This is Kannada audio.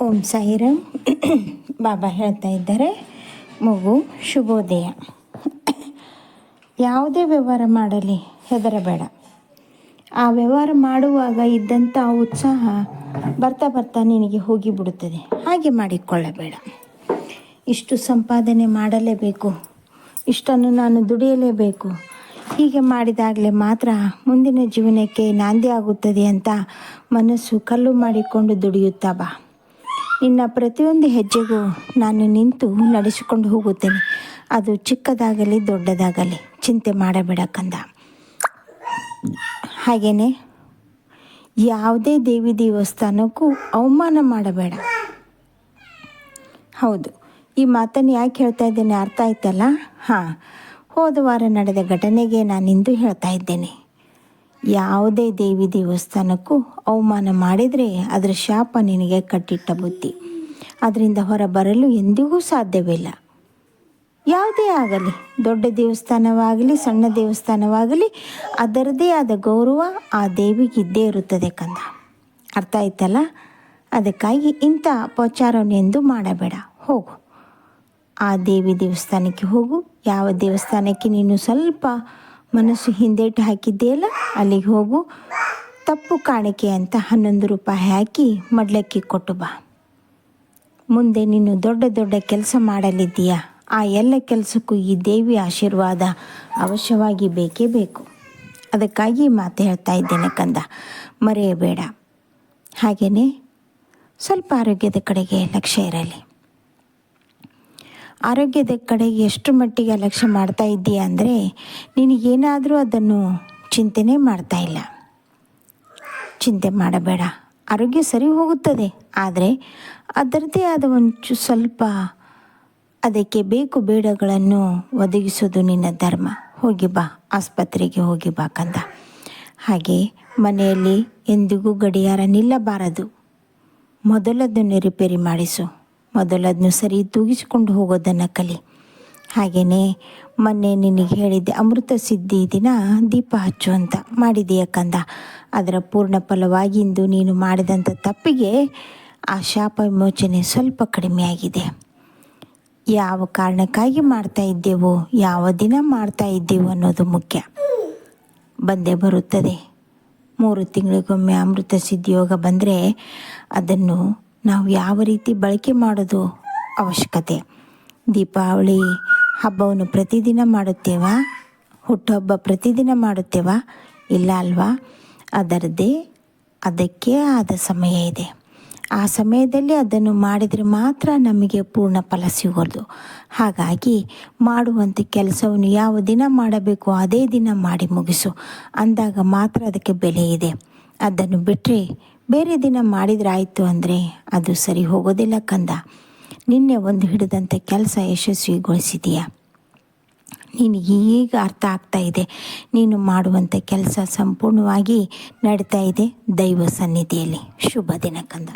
ಓಂ ಸಾಯಿರಾಮ್ ಬಾಬಾ ಹೇಳ್ತಾ ಇದ್ದಾರೆ, ಮಗು ಶುಭೋದಯ. ಯಾವುದೇ ವ್ಯವಹಾರ ಮಾಡಲಿ, ಹೆದರಬೇಡ. ಆ ವ್ಯವಹಾರ ಮಾಡುವಾಗ ಇದ್ದಂಥ ಉತ್ಸಾಹ ಬರ್ತಾ ಬರ್ತಾ ನಿನಗೆ ಹೋಗಿಬಿಡುತ್ತದೆ. ಹಾಗೆ ಮಾಡಿಕೊಳ್ಳಬೇಡ. ಇಷ್ಟು ಸಂಪಾದನೆ ಮಾಡಲೇಬೇಕು, ಇಷ್ಟನ್ನು ನಾನು ದುಡಿಯಲೇಬೇಕು. ಹೀಗೆ ಮಾಡಿದಾಗಲೇ ಮಾತ್ರ ಮುಂದಿನ ಜೀವನಕ್ಕೆ ನಾಂದಿ ಆಗುತ್ತದೆ ಅಂತ ಮನಸ್ಸು ಕಲ್ಲು ಮಾಡಿಕೊಂಡು ದುಡಿಯುತ್ತಾ ಬಾ. ನಿನ್ನ ಪ್ರತಿಯೊಂದು ಹೆಜ್ಜೆಗೂ ನಾನು ನಿಂತು ನಡೆಸಿಕೊಂಡು ಹೋಗುತ್ತೇನೆ. ಅದು ಚಿಕ್ಕದಾಗಲಿ ದೊಡ್ಡದಾಗಲಿ. ಚಿಂತೆ ಮಾಡಬೇಡಕ್ಕಂದ ಕಂದ. ಹಾಗೆಯೇ ಯಾವುದೇ ದೇವಿ ದೇವಸ್ಥಾನಕ್ಕೂ ಅವಮಾನ ಮಾಡಬೇಡ. ಹೌದು, ಈ ಮಾತನ್ನು ಯಾಕೆ ಹೇಳ್ತಾ ಇದ್ದೇನೆ ಅರ್ಥ ಆಯ್ತಲ್ಲ? ಹಾಂ, ಹೋದ ವಾರ ನಡೆದ ಘಟನೆಗೆ ನಾನಿಂದು ಹೇಳ್ತಾ ಇದ್ದೇನೆ. ಯಾವುದೇ ದೇವಿ ದೇವಸ್ಥಾನಕ್ಕೂ ಅವಮಾನ ಮಾಡಿದರೆ ಅದರ ಶಾಪ ನಿನಗೆ ಕಟ್ಟಿಟ್ಟ ಬುದ್ಧಿ. ಅದರಿಂದ ಹೊರಬರಲು ಎಂದಿಗೂ ಸಾಧ್ಯವಿಲ್ಲ. ಯಾವುದೇ ಆಗಲಿ, ದೊಡ್ಡ ದೇವಸ್ಥಾನವಾಗಲಿ, ಸಣ್ಣ ದೇವಸ್ಥಾನವಾಗಲಿ ಅದರದೇ ಆದ ಗೌರವ ಆ ದೇವಿಗೆ ಇದ್ದೇ ಇರುತ್ತದೆ ಕಂದ. ಅರ್ಥ ಆಯ್ತಲ್ಲ? ಅದಕ್ಕಾಗಿ ಇಂಥ ಅಪಚಾರವನ್ನೆಂದು ಮಾಡಬೇಡ. ಹೋಗು. ಆ ದೇವಿ ದೇವಸ್ಥಾನಕ್ಕೆ ಹೋಗು. ಯಾವ ದೇವಸ್ಥಾನಕ್ಕೆ ನೀನು ಸ್ವಲ್ಪ ಮನಸ್ಸು ಹಿಂದೇಟು ಹಾಕಿದ್ದೆಯಲ್ಲ? ಅಲ್ಲಿಗೆ ಹೋಗು. ತಪ್ಪು ಕಾಣಿಕೆ ಅಂತ ಹನ್ನೊಂದು ರೂಪಾಯಿ ಹಾಕಿ ಮಡ್ಲಕ್ಕಿ ಕೊಟ್ಟು ಬಾ. ಮುಂದೆ ನೀನು ದೊಡ್ಡ ದೊಡ್ಡ ಕೆಲಸ ಮಾಡಲಿದ್ದೀಯಾ? ಆ ಎಲ್ಲ ಕೆಲಸಕ್ಕೂ ಈ ದೇವಿ ಆಶೀರ್ವಾದ ಅವಶ್ಯವಾಗಿ ಬೇಕೇ ಬೇಕು. ಅದಕ್ಕಾಗಿ ಮಾತು ಹೇಳ್ತಾ ಇದ್ದೇನೆ ಕಂದ. ಮರೆಯಬೇಡ. ಹಾಗೆಯೇ ಸ್ವಲ್ಪ ಆರೋಗ್ಯದ ಕಡೆಗೆ ಲಕ್ಷ್ಯ ಇರಲಿ. ಆರೋಗ್ಯದ ಕಡೆ ಎಷ್ಟು ಮಟ್ಟಿಗೆ ಅಲಕ್ಷ್ಯ ಮಾಡ್ತಾ ಇದ್ದೀಯ ಅಂದರೆ ನಿನಗೇನಾದರೂ ಅದನ್ನು ಚಿಂತೆನೇ ಮಾಡ್ತಾ ಇಲ್ಲ. ಚಿಂತೆ ಮಾಡಬೇಡ. ಆರೋಗ್ಯ ಸರಿ ಹೋಗುತ್ತದೆ. ಆದರೆ ಅದರದ್ದೇ ಆದ ಒಂದು ಸ್ವಲ್ಪ ಅದಕ್ಕೆ ಬೇಕು ಬೇಡಗಳನ್ನು ಒದಗಿಸೋದು ನಿನ್ನ ಧರ್ಮ. ಹೋಗಿ ಬಾ, ಆಸ್ಪತ್ರೆಗೆ ಹೋಗಿ ಬಾ ಕಂದ. ಹಾಗೆ ಮನೆಯಲ್ಲಿ ಎಂದಿಗೂ ಗಡಿಯಾರ ನಿಲ್ಲಬಾರದು. ಮೊದಲದನ್ನು ರಿಪೇರಿ ಮಾಡಿಸು. ಮೊದಲದನ್ನು ಸರಿ ತೂಗಿಸಿಕೊಂಡು ಹೋಗೋದನ್ನು ಕಲಿ. ಹಾಗೆಯೇ ಮೊನ್ನೆ ನಿನಗೆ ಹೇಳಿದ್ದೆ, ಅಮೃತ ಸಿದ್ಧಿ ದಿನ ದೀಪ ಹಚ್ಚು ಅಂತ ಮಾಡಿದೆಯ ಕಂದ. ಅದರ ಪೂರ್ಣ ಫಲವಾಗಿ ಇಂದು ನೀನು ಮಾಡಿದಂಥ ತಪ್ಪಿಗೆ ಆ ಶಾಪ ವಿಮೋಚನೆ ಸ್ವಲ್ಪ ಕಡಿಮೆಯಾಗಿದೆ. ಯಾವ ಕಾರಣಕ್ಕಾಗಿ ಮಾಡ್ತಾ ಇದ್ದೆವು, ಯಾವ ದಿನ ಮಾಡ್ತಾ ಇದ್ದೆವು ಅನ್ನೋದು ಮುಖ್ಯ. ಬಂದೇ ಬರುತ್ತದೆ. ಮೂರು ತಿಂಗಳಿಗೊಮ್ಮೆ ಅಮೃತ ಸಿದ್ಧಿಯೋಗ ಬಂದರೆ ಅದನ್ನು ನಾವು ಯಾವ ರೀತಿ ಬಳಕೆ ಮಾಡೋದು ಅವಶ್ಯಕತೆ? ದೀಪಾವಳಿ ಹಬ್ಬವನ್ನು ಪ್ರತಿದಿನ ಮಾಡುತ್ತೇವಾ? ಹುಟ್ಟುಹಬ್ಬ ಪ್ರತಿದಿನ ಮಾಡುತ್ತೇವಾ? ಇಲ್ಲ ಅಲ್ವಾ? ಅದರದ್ದೇ, ಅದಕ್ಕೆ ಆದ ಸಮಯ ಇದೆ. ಆ ಸಮಯದಲ್ಲಿ ಅದನ್ನು ಮಾಡಿದರೆ ಮಾತ್ರ ನಮಗೆ ಪೂರ್ಣ ಫಲ ಸಿಗೋದು. ಹಾಗಾಗಿ ಮಾಡುವಂಥ ಕೆಲಸವನ್ನು ಯಾವ ದಿನ ಮಾಡಬೇಕು ಅದೇ ದಿನ ಮಾಡಿ ಮುಗಿಸು. ಅಂದಾಗ ಮಾತ್ರ ಅದಕ್ಕೆ ಬೆಲೆ ಇದೆ. ಅದನ್ನು ಬಿಟ್ಟರೆ ಬೇರೆ ದಿನ ಮಾಡಿದ್ರಾಯಿತು ಅಂದರೆ ಅದು ಸರಿ ಹೋಗೋದಿಲ್ಲ ಕಂದ. ನಿನ್ನೆ ಒಂದು ಹಿಡಿದಂಥ ಕೆಲಸ ಯಶಸ್ವಿಗೊಳಿಸಿದೆಯಾ. ನಿನಗೆ ಈಗ ಅರ್ಥ ಆಗ್ತಾ ಇದೆ. ನೀನು ಮಾಡುವಂಥ ಕೆಲಸ ಸಂಪೂರ್ಣವಾಗಿ ನಡೀತಾ ಇದೆ ದೈವ ಸನ್ನಿಧಿಯಲ್ಲಿ. ಶುಭ ದಿನ ಕಂದ.